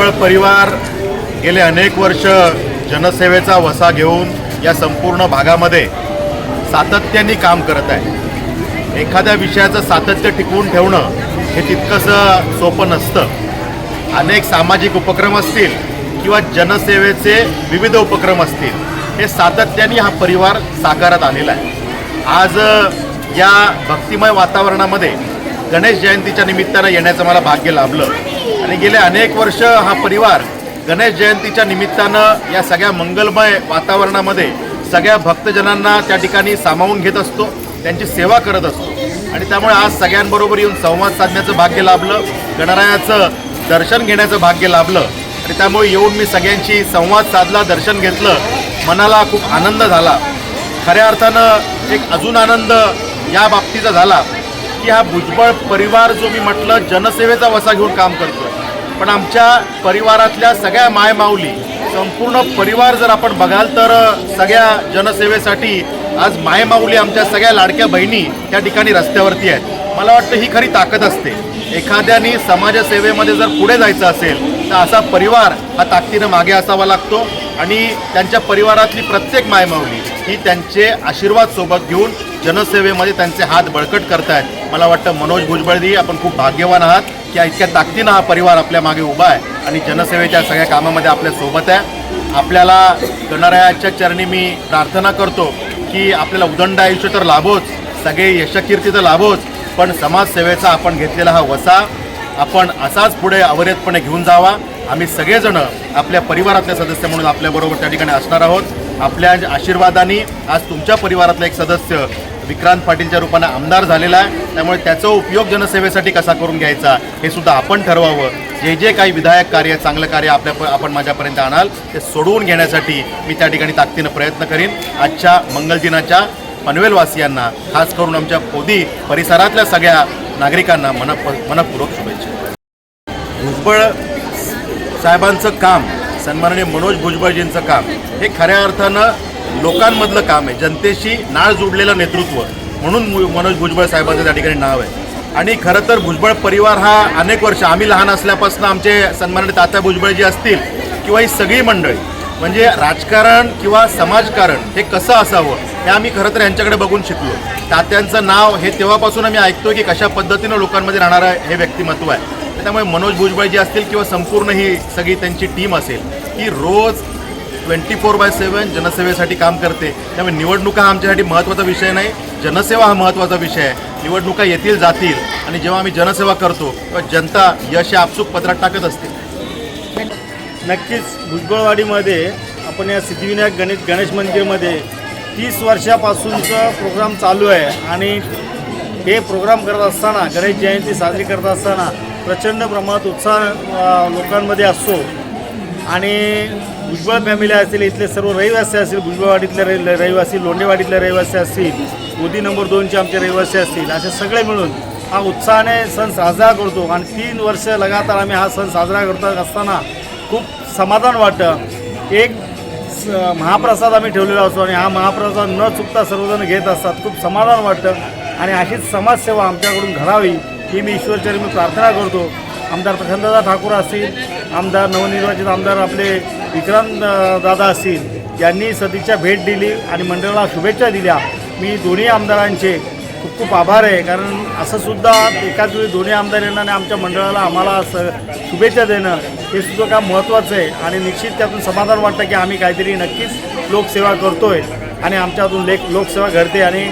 भुजबळ परिवार गेले अनेक वर्ष जनसेवेचा वसा घेऊन या संपूर्ण भागामध्ये सातत्याने काम करत आहे. एखाद्या विषयाचं सातत्य टिकवून ठेवणं हे तितकंसं सोपं नसतं. अनेक सामाजिक उपक्रम असतील किंवा जनसेवेचे विविध उपक्रम असतील हे सातत्याने हा परिवार साकारात आलेला आहे. आज या भक्तिमय वातावरणामध्ये गणेश जयंतीच्या निमित्तानं येण्याचं मला भाग्य लाभलं. आणि गेले अनेक वर्ष हा परिवार गणेश जयंतीच्या निमित्तानं या सगळ्या मंगलमय वातावरणामध्ये सगळ्या भक्तजनांना त्या ठिकाणी सामावून घेत असतो त्यांची सेवा करत असतो. आणि त्यामुळे आज सगळ्यांबरोबर येऊन संवाद साधण्याचं भाग्य लाभलं गणरायाचं दर्शन घेण्याचं भाग्य लाभलं. आणि त्यामुळे येऊन मी सगळ्यांशी संवाद साधला दर्शन घेतलं. मनाला खूप आनंद झाला. खऱ्या अर्थानं एक अजून आनंद या बाबतीचा झाला की हा भुजबळ परिवार जो मी म्हटलं जनसेवेचा वसा घेऊन काम करतो पण आमच्या परिवारातल्या सगळ्या मायमाऊली संपूर्ण परिवार जर आपण बघाल तर सगळ्या जनसेवेसाठी आज मायमाऊली आमच्या सगळ्या लाडक्या बहिणी त्या ठिकाणी रस्त्यावरती आहेत. मला वाटतं ही खरी ताकद असते. एखाद्यानी समाजसेवेमध्ये जर पुढे जायचं असेल तर असा परिवार हा ताकदीनं मागे असावा लागतो आणि त्यांच्या परिवारातली प्रत्येक मायमाऊली ही त्यांचे आशीर्वाद सोबत घेऊन जनसेवेमध्ये त्यांचे हात बळकट करतायत. मला वाटतं मनोज भुजबळजी आपण खूप भाग्यवान आहात. की इतक्या ताकदीनं हा परिवार आपल्या मागे उभा आहे आणि जनसेवेच्या सगळ्या कामामध्ये आपल्यासोबत आहे. आपल्याला गणरायाच्या चरणी मी प्रार्थना करतो की आपल्याला उदंड आयुष्य तर लाभोच सगळे यशकीर्ती तर लाभोच पण समाजसेवेचा आपण घेतलेला हा वसा आपण असाच पुढे अवरेतपणे घेऊन जावा. आम्ही सगळेजण आपल्या परिवारातले सदस्य म्हणून आपल्याबरोबर त्या ठिकाणी असणार आहोत. आपल्या आशीर्वादाने आज तुमच्या परिवारातला एक सदस्य विक्रांत पाटीलच्या रूपाने आमदार झालेला आहे. त्यामुळे त्याचा उपयोग जनसेवेसाठी कसा करून घ्यायचा हे सुद्धा आपण ठरवावं. जे जे काही विधायक कार्य चांगलं कार्य आपल्या आपण माझ्यापर्यंत आणाल ते सोडवून घेण्यासाठी मी त्या ठिकाणी ताकदीनं प्रयत्न करीन. आजच्या मंगलदिनाच्या पनवेलवासियांना खास करून आमच्या पोदी परिसरातल्या सगळ्या नागरिकांना मन मनपूर्वक शुभेच्छा. भुजबळ साहेबांचं काम सन्माननीय मनोज भुजबळजींचं काम हे खऱ्या अर्थानं लोकांमधलं काम आहे. जनतेशी नाळ जोडलेलं नेतृत्व. म्हणून मु- मनोज भुजबळ साहेबांचं त्या ठिकाणी नाव आहे. आणि खरं तर भुजबळ परिवार हा अनेक वर्ष आम्ही लहान असल्यापासून आमचे सन्मानित तात्या भुजबळ जी असतील किंवा ही सगळी मंडळी म्हणजे राजकारण किंवा समाजकारण हे कसं असावं हे आम्ही खरं तर यांच्याकडे बघून शिकलो. तात्यांचं नाव हे तेव्हापासून आम्ही ऐकतो की कशा पद्धतीनं लोकांमध्ये राहणारं हे व्यक्तिमत्व आहे. त्यामुळे मनोज भुजबळ जे असतील किंवा संपूर्ण ही सगळी त्यांची टीम असेल ही रोज ट्वेंटी फोर बाय सेवन जनसेवेसाठी काम करते. त्यामुळे निवडणुका हा आमच्यासाठी महत्त्वाचा विषय नाही. जनसेवा हा महत्त्वाचा विषय आहे. निवडणुका येतील जातील. आणि जेव्हा आम्ही जनसेवा करतो तेव्हा जनता यश आपसूक पत्रात टाकत असते. नक्कीच भुजबळवाडीमध्ये आपण या सिद्धिविनायक गणेश गणेश मंदिरमध्ये तीस वर्षापासूनचा प्रोग्राम चालू आहे. आणि हे प्रोग्राम करत असताना गणेश जयंती साजरी करत असताना प्रचंड प्रमाणात उत्साह लोकांमध्ये असतो. आणि भुजबळ फॅमिली असतील इथले सर्व रहिवासी असतील भुजबळवाडीतले रहि रहिवासी लोंढेवाडीतले रहिवासी असतील गोदी नंबर दोनचे आमचे रहिवासी असतील असे सगळे मिळून हा उत्साहाने सण साजरा करतो. आणि तीन वर्ष लगातार आम्ही हा सण साजरा करत असताना खूप समाधान वाटतं. एक स- महाप्रसाद आम्ही ठेवलेला असतो आणि हा महाप्रसाद न चुकता सर्वजण घेत असतात. खूप समाधान वाटतं. आणि अशीच समाजसेवा आमच्याकडून घडावी ही मी ईश्वरचरी मी प्रार्थना करतो. आमदार प्रशांतदादा ठाकूर असतील आमदार नवनिर्वाचित आमदार आपले विक्रांत दादा असतील यांनी सतीच्या भेट दिली आणि मंडळाला शुभेच्छा दिल्या. मी दोन्ही आमदारांचे खूप खूप आभार आहे कारण असं सुद्धा एकाच वेळी दोन्ही आमदार येणं आणि आमच्या मंडळाला आम्हाला स शुभेच्छा देणं हे सुद्धा काम महत्त्वाचं आहे. आणि निश्चित त्यातून समाधान वाटतं की आम्ही काहीतरी नक्कीच लोकसेवा करतो आहे आणि आमच्यातून लेख लोकसेवा घडते. आणि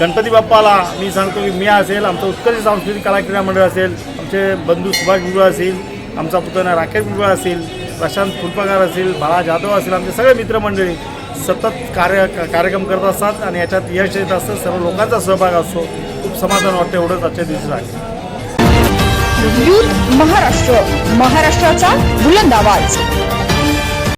गणपती बाप्पाला मी सांगतो की मी असेल आमचं उत्कर्ष सांस्कृतिक कला क्रीडा मंडळ असेल आमचे बंधू सुभाष असेल असतील आमचा पुतणा राकेश बिगुळ असेल प्रशांत फुलपगार असेल बाळा जाधव असेल आमचे सगळे मित्रमंडळी सतत कार्य कार्यक्रम करत असतात आणि याच्यात यश येत असतं सर्व लोकांचा सहभाग असतो. खूप समाधान वाटतं एवढंच आजच्या दिवशी आहे युथ महाराष्ट्र महाराष्ट्राचा बुलंद आवाज.